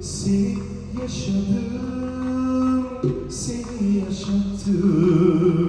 Seni yaşadım Seni yaşattım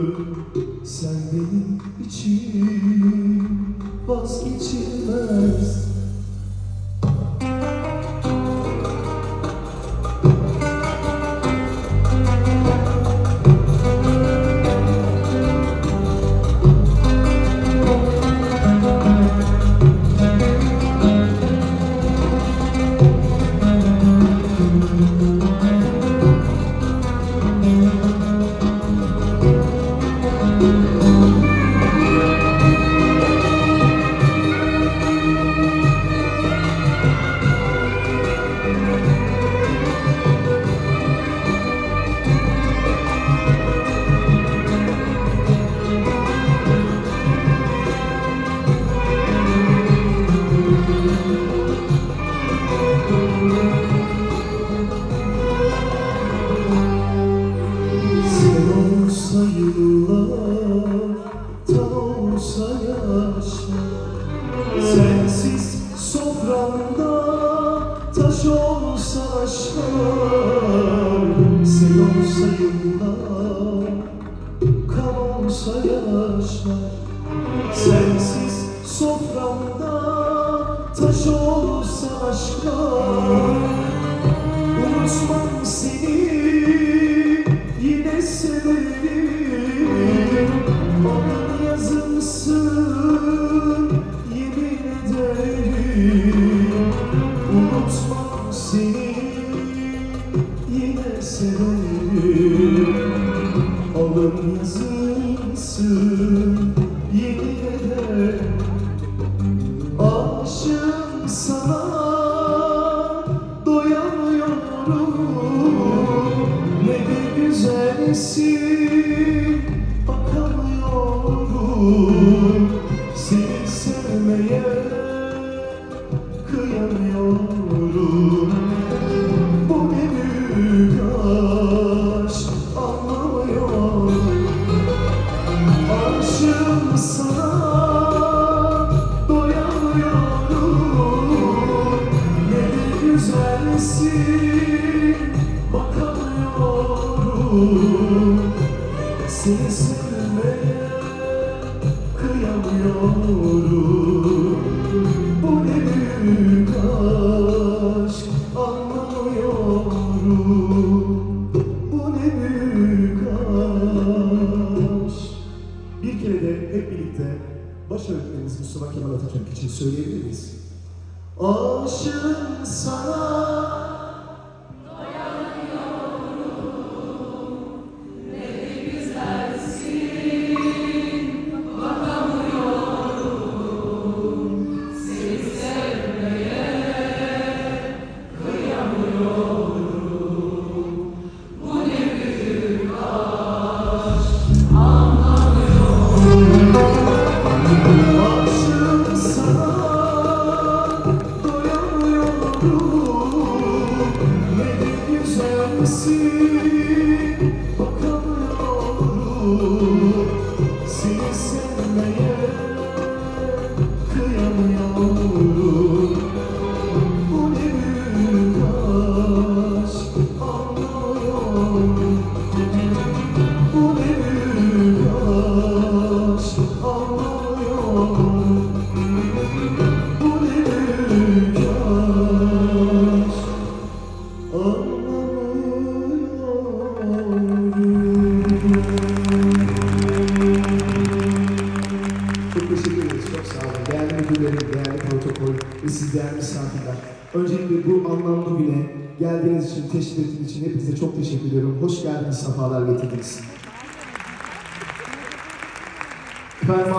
olsa aşklar Sen olsa yıllar, kan olsa Sensiz soframda taş olsa aşklar Unutmam seni yine severim Alın yazımsın yemin ederim Alın yazımsın yemin ederim Aşığım sana doyamıyorum. Ne de güzelsin Seni sevmeye kıyamıyorum Bu ne büyük aşk? Anlamıyorum. Bu ne büyük aşk? Bir kere de hep birlikte baş öğretmenimiz Mustafa Kemal Atatürk için söyleyebilir miyiz? Aşığım sana güzelsin ve siz değerli misafirler. Öncelikle bu anlamlı güne geldiğiniz için, teşrif ettiğiniz için hepinize çok teşekkür ediyorum. Hoş geldiniz, sefalar getirdiniz. Efendim